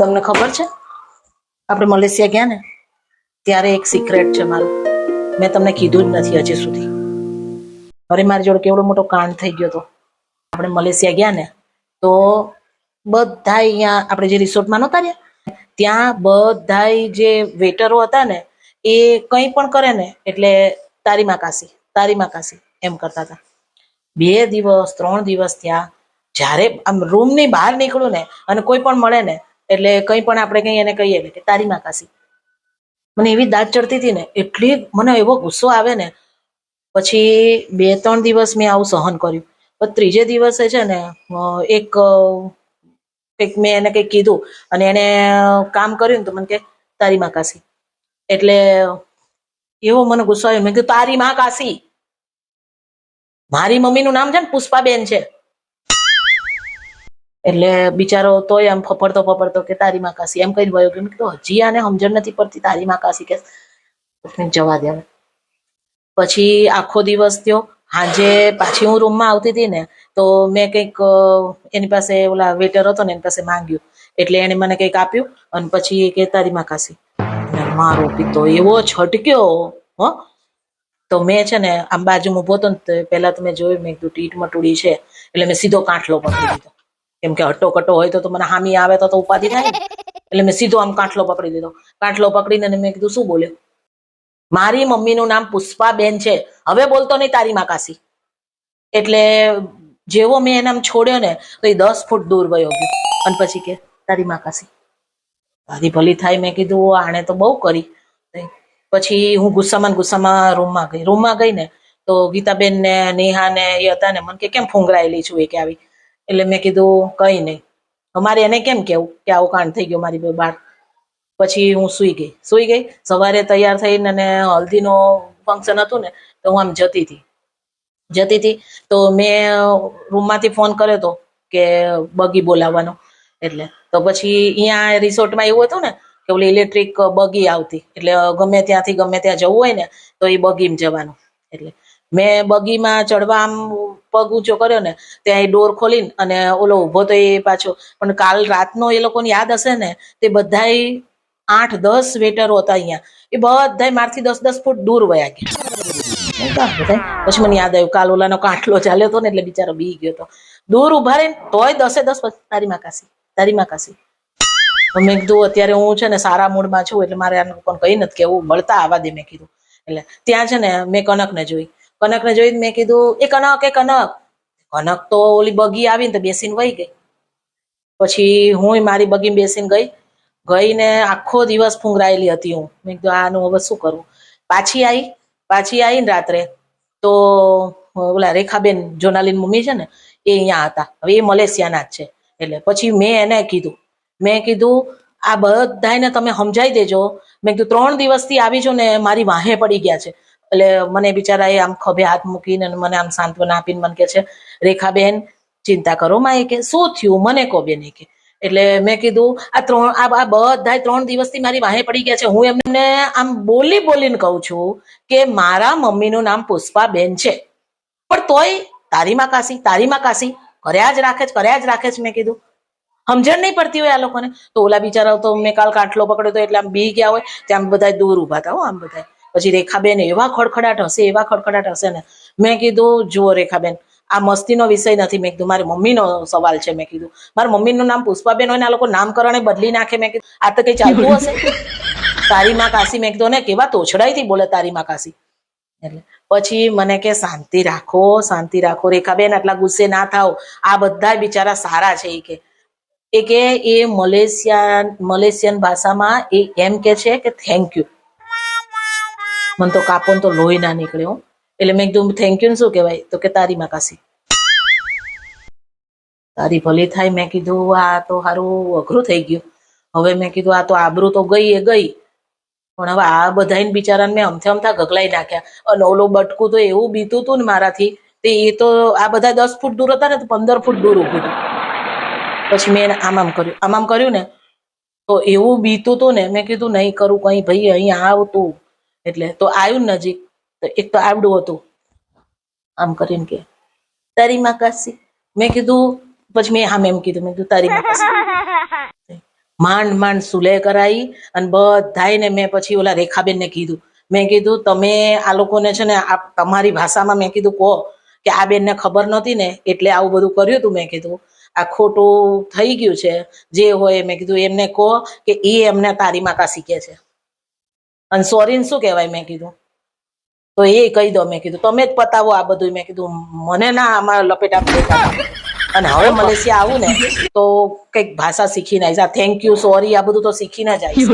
તમને ખબર છે? આપણે મલેશિયા ગયા ને, ત્યારે એક સિક્રેટ છે મારું. મેં તમને કીધું જ નથી હજી સુધી. અરે, મારી જોડે કેવડો મોટો કાંડ થઈ ગયો હતો આપણે મલેશિયા ગયા ને, તો બધા અહીંયા, આપણે જે રિસોર્ટમાં નહોતા રહ્યા, ત્યાં બધા જે વેટરો હતા ને, એ કંઈ પણ કરે ને, એટલે તારી માં કાશી તારી માં કાશી, એમ કરતા હતા. બે દિવસ, ત્રણ દિવસ ત્યાં, જ્યારે આમ રૂમની બહાર નીકળું ને, અને કોઈ પણ મળે ને એટલે કંઈ પણ આપણે કંઈ એને કહીએ કે તારી માં કાશી. મને એવી દાંત ચડતી હતી ને, એટલી મને એવો ગુસ્સો આવે ને, પછી બે ત્રણ દિવસ મેં આવું સહન કર્યું. પણ ત્રીજે દિવસે છે ને એક કંઈક મેં એને કંઈક કીધું અને એને કામ કર્યું ને તો મને કે, તારી માં કાશી. એટલે એવો મને ગુસ્સો આવ્યો. મેં કીધું, તારી માં કાશી. મારી મમ્મીનું નામ છે ને પુષ્પાબેન છે. એટલે બિચારો તોય આમ ફફડતો ફફડતો કે તારી માં કાશી. એમ કઈ વયો ગયો. મેં કીધું, હજી આને સમજણ નથી પડતી તારી માં કાશી કે જવા દે પછી આખો દિવસ થયો. સાંજે પાછી હું રૂમમાં આવતી હતી ને, તો મેં કંઈક એની પાસે ઓલા વેટર હતો ને, એની પાસે માંગ્યું. એટલે એને મને કંઈક આપ્યું અને પછી કે, તારી માં કાશી. મારો પિત્તો એવો છટક્યો. હો. તો મેં છે ને આમ બાજુમાં ઊભો હતો ને પહેલા તો મેં જોયું, મેં કીધું ટીટ મટુડી છે. એટલે મેં સીધો કાંઠલો પકડી લીધો. કેમ કે હટ્ટો કટ્ટો હોય તો મને હામી આવે તો તો ઉપાધિ થાય એટલે મેં સીધો આમ કાંઠલો પકડી લીધો. કાંઠલો પકડીને મેં કીધું શું બોલ્યો? મારી મમ્મીનું નામ પુષ્પાબેન છે. હવે બોલતો નહીં તારી માં કાશી. એટલે જેવો મેં એનામ છોડ્યો ને તો એ દસ ફૂટ દૂર વયો ગયો. અને પછી કે તારી માકાસી તારી ભલી થાય મેં કીધું આણે તો બહુ કરી. પછી હું ગુસ્સામાં ગુસ્સામાં રૂમમાં ગઈ. રૂમમાં ગઈ ને તો ગીતાબેન ને નેહા ને એ હતા ને મને કે કેમ ફૂંગરાયેલી છું? એ કે આવી. એટલે મેં કીધું કઈ નહીં. અમારે એને કેમ કેવું કે આવું કાંડ થઈ ગયો મારી બાર પછી હું સુઈ ગઈ. સુઈ ગઈ, સવારે તૈયાર થઈને અને હલ્દીનો ફંક્શન હતું ને, તો હું આમ જતી હતી. જતી હતી, તો મેં રૂમમાંથી ફોન કર્યો હતો કે બગી બોલાવવાનો. એટલે તો પછી અહીંયા રિસોર્ટમાં એવું હતું ને કે ઓલી ઇલેક્ટ્રિક બગી આવતી. એટલે ગમે ત્યાંથી ગમે ત્યાં જવું હોય ને, તો એ બગીમાં જવાનું. એટલે મેં બગીમાં ચડવા આમ પગ ઊંચો કર્યો ને, ત્યાં એ ડોર ખોલીને અને ઓલો ઊભો તો એ પાછો. પણ કાલ રાતનો એ લોકોને યાદ હશે ને, તે બધાય આઠ, દસ વેટરો હતા અહીંયા. એ બધાય મારથી દસ દસ ફૂટ દૂર વયા ગયા. પછી મને યાદ આવ્યું, કાલ ઓલાનો કાંઠલો ચાલ્યો હતો ને, એટલે બિચારો બી ગયો હતો દૂર ઊભા રહીને, તોય દસે દસ તારી માકાસી તારી માકાસી મેં કીધું, અત્યારે હું છે ને, સારા મૂડમાં છું, એટલે મારે આને પણ કઈ નથી કેવું મળતા આવા દે, મેં કીધું. એટલે ત્યાં છે ને, મેં કનકને જોઈ. કનકને જોઈ મેં કીધું, એ કનક એ કનક. કનક તો ઓલી બગી આવીને તો બેસીને વહી ગઈ. પછી હું મારી બગી બેસીને ગઈ. ગઈને આખો દિવસ ફૂંગરાયેલી હતી હું. મેં કીધું આનું હવે શું કરવું પાછી આવી પાછી આવી ને રાત્રે તો ઓલા રેખાબેન જોનાલીન મમ્મી છે ને, એ અહીંયા હતા. હવે એ મલેશિયાના જ છે. એટલે પછી મેં એને કીધું. મેં કીધું, આ બધાને તમે સમજાઈ દેજો. મેં કીધું, ત્રણ દિવસથી આવી છો ને, મારી વાહે પડી ગયા છે. એટલે મને બિચારા એ આમ ખભે હાથ મૂકીને મને આમ સાંત્વના આપીને મને કે છે, રેખાબેન, ચિંતા કરો માં એ કે શું થયું? મને કહો બેન એ કે. એટલે મેં કીધું, આ ત્રણ, આ બધા ત્રણ દિવસથી મારી વાહે પડી ગયા છે. હું એમને આમ બોલી બોલીને કહું છું કે મારા મમ્મીનું નામ પુષ્પાબેન છે. પણ તોય તારીમાં કાશી તારીમાં કાશી, કર્યા જ રાખે છે, કર્યા જ રાખે છે. મેં કીધું, સમજણ નહીં પડતી હોય આ લોકોને. તો ઓલા બિચારાઓ તો મેં કાલ કાટલો પકડ્યો તો એટલે આમ બી ગયા હોય, ત્યાં બધા દૂર ઊભા હતા હો, આમ બધા પછી રેખાબેન એવા ખડખડાટ હશે, એવા ખડખડાટ હશે ને. મેં કીધું, જુઓ રેખાબેન, આ મસ્તીનો વિષય નથી. મેં કીધું, મારી મમ્મીનો સવાલ છે, મેં કીધું. મારા મમ્મીનું નામ પુષ્પાબેન હોય ને, આ લોકો નામકરણે બદલી નાખે, મેં કીધું. આ તો કઈ ચાલતું હશે? તારી માં કાશી, મેં કીધું ને કેવા તોછડાઈથી બોલે તારી માં કાશી? એટલે પછી મને કે, શાંતિ રાખો શાંતિ રાખો. રેખાબેન, આટલા ગુસ્સે ના થાવ આ બધા બિચારા સારા છે, એ કે. એ કે, એ મલેશિયા, મલેશિયન ભાષામાં એ એમ કે છે કે થેન્ક યુ મને તો કાપો ને તો લોહી ના નીકળ્યો એટલે મેં કીધું થેન્ક યુ શું કહેવાય? તો કે, તારી માકાસી તારી ભલી થાય, મેં કીધું, આ તો સારું અઘરું થઈ ગયું. હવે મેં કીધું, આ તો આબરું તો ગઈ એ ગઈ. પણ હવે આ બધાને બિચારાને મેં અમથે અમથા ગગલાઈ નાખ્યા. અને ઓલો બટકું તો એવું બીતું હતું ને મારાથી, તે એ તો આ બધા દસ ફૂટ દૂર હતા ને, તો પંદર ફૂટ દૂર ઉભું હતું પછી મેં આમ આમ કર્યું, આમ આમ કર્યું ને, તો એવું બીતું હતું ને, મેં કીધું, નહીં કરું કઈ, ભાઈ અહીંયા આવ તું એટલે તો આવ્યું ને નજીક. તો એક તો આવડું હતું. આમ કરીને કે, તારી માકાસી મેં કીધું, પછી મેં હા એમ કીધું, મેં કીધું, તારી માકાસી માંડ માંડ સુલે કરાવી અને બધાયને મેં પછી ઓલા રેખાબેનને કીધું. મેં કીધું, તમે આ લોકોને છે ને, આ તમારી ભાષામાં મેં કીધું, કહો કે આ બેનને ખબર નહોતી ને, એટલે આવું બધું કર્યું હતું મેં કીધું. આ ખોટું થઈ ગયું છે, જે હોય, મેં કીધું, એમને કહો કે એ એમને તારી માકા શીખે છે. અને સોરીને શું કહેવાય મેં કીધું? તો એ કહી દો મેં કીધું. તમે જ પતાવો આ બધું મેં કીધું મને ના આમાં લપેટા અને હવે મલેશિયા આવું ને તો કંઈક ભાષા શીખીને આવીશ. આ થેન્ક યુ સોરી આ બધું તો શીખીને જ આવીશ.